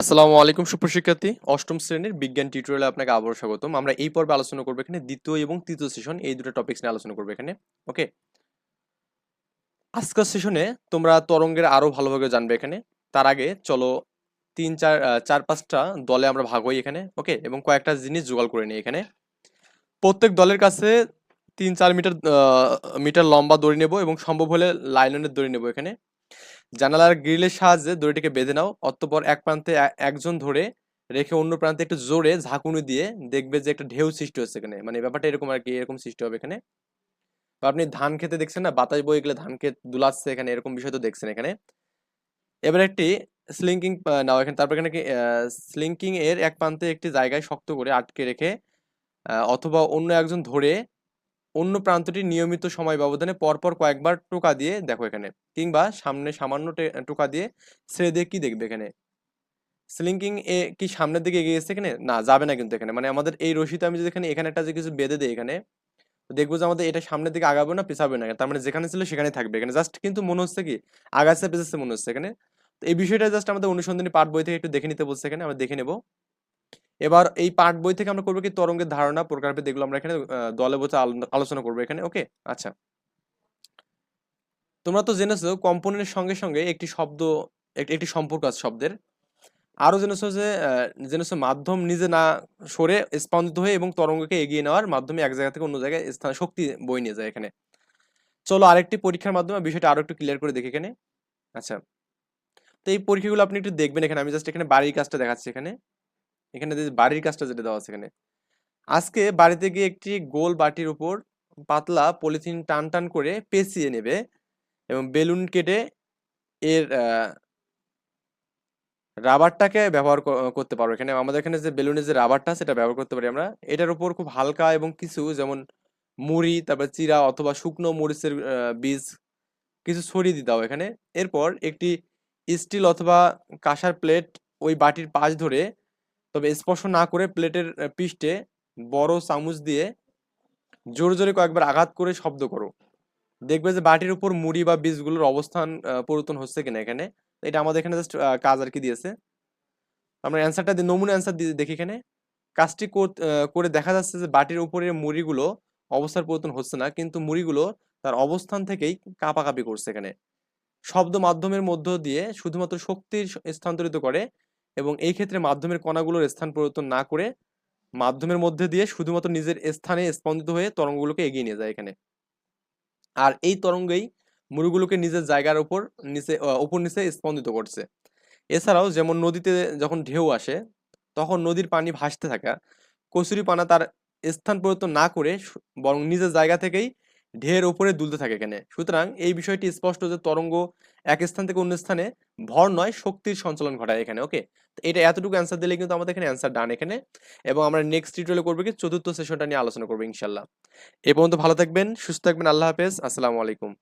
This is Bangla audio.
আসসালামু আলাইকুম সুপ্রশিক্ষার্থী অষ্টম শ্রেণির বিজ্ঞান টিউটোরিয়ালে আপনাকে আবারও স্বাগতম। আমরা এই পর্বে আলোচনা করব এখানে দ্বিতীয় এবং তৃতীয় সেশন এই দুটো টপিকস নিয়ে আলোচনা করব এখানে। ওকে আজকের সেশনে তোমরা তরঙ্গের আরও ভালোভাবে জানবে এখানে। তার আগে চলো তিন, চার চার, পাঁচটা দলে আমরা ভাগ হই এখানে। ওকে এবং কয়েকটা জিনিস জোগাড় করে নিই এখানে। প্রত্যেক দলের কাছে তিন, চার মিটার মিটার লম্বা দড়ি নেব এবং সম্ভব হলে লাইলনের দড়ি নেব এখানে। জানালার গ্রিলের সাহায্যে দড়িটিকে বেঁধে নাও, অতঃপর এক প্রান্তে একজন ধরে রেখে অন্য প্রান্তে একটু জোরে ঝাঁকুনি দিয়ে দেখবে যে একটা ঢেউ সৃষ্টি হচ্ছে এখানে। মানে ব্যাপারটা এরকম আর কি এরকম সৃষ্টি হবে এখানে। আপনি ধান খেতে দেখছেন না? বাতাস বয়ে গেলে ধান ক্ষেত দুলাচ্ছে এখানে, এরকম বিষয় তো দেখছেন এখানে। এবার একটি স্লিঙ্কিং নাও এখানে, তারপর এখানে স্লিঙ্কিং এর এক প্রান্তে একটি জায়গায় শক্ত করে আটকে রেখে অথবা অন্য একজন ধরে অন্য প্রান্তটি নিয়মিত সময় ব্যবধানে পরপর কয়েকবার টোকা দিয়ে দেখো এখানে, কিংবা সামনে সামান্য টোকা দিয়ে ছেড়ে দিয়ে কি দেখবে এখানে? স্লিঙ্কিং এ কি সামনের দিকে এগিয়ে গেছে এখানে? না, যাবে না কিন্তু এখানে। মানে আমাদের এই রশিতে আমি যদি এখানে এখানে একটা যে কিছু বেঁধে দিই এখানে দেখব যে আমাদের এটা সামনের দিকে আগাবে না, পিছাবে না। তার মানে যেখানে ছিল সেখানে থাকবে এখানে। জাস্ট কিন্তু মনে হচ্ছে কি আগাচ্ছে পেছাচ্ছে মনে হচ্ছে এখানে। তো এই বিষয়টা জাস্ট আমাদের অনুসন্ধানী পাঠ বই থেকে একটু দেখে নিতে বলছে এখানে, আমরা দেখে নেব। এবার এই পাঠ বই থেকে আমরা করব কি তরঙ্গের ধারণা, প্রকারভেদ এগুলো আমরা এখানে দলে বসে আলোচনা করব এখানে ওকে আচ্ছা। তোমরা তো জেনেছো কম্পনের সঙ্গে সঙ্গে একটি শব্দ একটি সম্পর্ক আছে শব্দের। আরও জেনেছো যে জেনেছো মাধ্যম নিজে না সরে স্পন্দিত হয়ে এবং তরঙ্গকে এগিয়ে নেওয়ার মাধ্যমে এক জায়গা থেকে অন্য জায়গায় স্থান, শক্তি বই নিয়ে যায় এখানে। চলো আরেকটি পরীক্ষার মাধ্যমে বিষয়টা আরও একটু ক্লিয়ার করে দেখি এখানে। আচ্ছা। তো এই পরীক্ষাগুলো আপনি একটু দেখবেন এখানে, আমি জাস্ট এখানে বাড়ির কাজটা দেখাচ্ছি এখানে। এখানে যে বাড়ির কাজটা যেটা দেওয়া আছে এখানে। আজকে বাড়িতে গিয়ে একটি গোল বাটির উপর পাতলা পলিথিন টান টান করে পেঁচিয়ে নেবে এবং বেলুন কেটে এর রাবারটাকে ব্যবহার করতে পারব। এখানে আমাদের এখানে যে বেলুনের যে রাবারটা সেটা ব্যবহার করতে পারি আমরা। এটার উপর খুব হালকা এবং কিছু যেমন মুড়ি, তারপর চিরা অথবা শুকনো মরিচের বীজ কিছু ছড়িয়ে দিতে হবে এখানে। এরপর একটি স্টিল অথবা কাঁসার প্লেট ওই বাটির পাশ ধরে তবে স্পর্শ না করে প্লেটের পৃষ্ঠে বড় চামচ দিয়ে জোরে জোরে কয়েকবার আঘাত করে শব্দ করো। দেখবে যে বাটির উপর মুড়ি বা বীজগুলোর অবস্থান পরিবর্তন হচ্ছে কিনা এখানে। এটা আমাদের এখানে জাস্ট কাজ আর কি দিয়েছে। আমরা অ্যান্সারটা দিয়ে নমুনা অ্যান্সার দিয়ে দেখি এখানে। কাজটি করে দেখা যাচ্ছে যে বাটির উপরের মুড়িগুলো অবস্থার পরিবর্তন হচ্ছে না, কিন্তু মুড়িগুলো তার অবস্থান থেকেই কাঁপাকাঁপি করছে এখানে। শব্দ মাধ্যমের মধ্য দিয়ে শুধুমাত্র শক্তির স্থানান্তরিত করে এবং এই ক্ষেত্রে মাধ্যমের কণাগুলোর স্থান পরিবর্তন না করে মাধ্যমের মধ্যে দিয়ে শুধুমাত্র নিজের স্থানে স্পন্দিত হয়ে তরঙ্গগুলোকে এগিয়ে নিয়ে যায় এখানে। আর এই তরঙ্গই মুড়িগুলোকে নিজের জায়গার উপর নিচে উপর নিচে স্পন্দিত করছে। এছাড়াও যেমন নদীতে যখন ঢেউ আসে, তখন নদীর পানি ভাসতে থাকা, কচুরিপানা তার স্থান পরিবর্তন না করে বরং নিজের জায়গা থেকেই ঢের ওপরে দুলতে থাকে এখানে। সুতরাং এই বিষয়টি স্পষ্ট যে তরঙ্গ এক স্থান থেকে অন্য স্থানে ভর নয়, শক্তির সঞ্চালন ঘটায় এখানে ওকে এটা এতটুকু অ্যান্সার দিলে কিন্তু আমাদের এখানে অ্যান্সার ডান এখানে। এবং আমরা নেক্সট টিউটোরিয়ালে করব কি? চতুর্থ সেশনটা নিয়ে আলোচনা করব ইনশাল্লাহ এ পর্যন্ত ভালো থাকবেন, সুস্থ থাকবেন, আল্লাহ হাফেজ, আসসালামু আলাইকুম।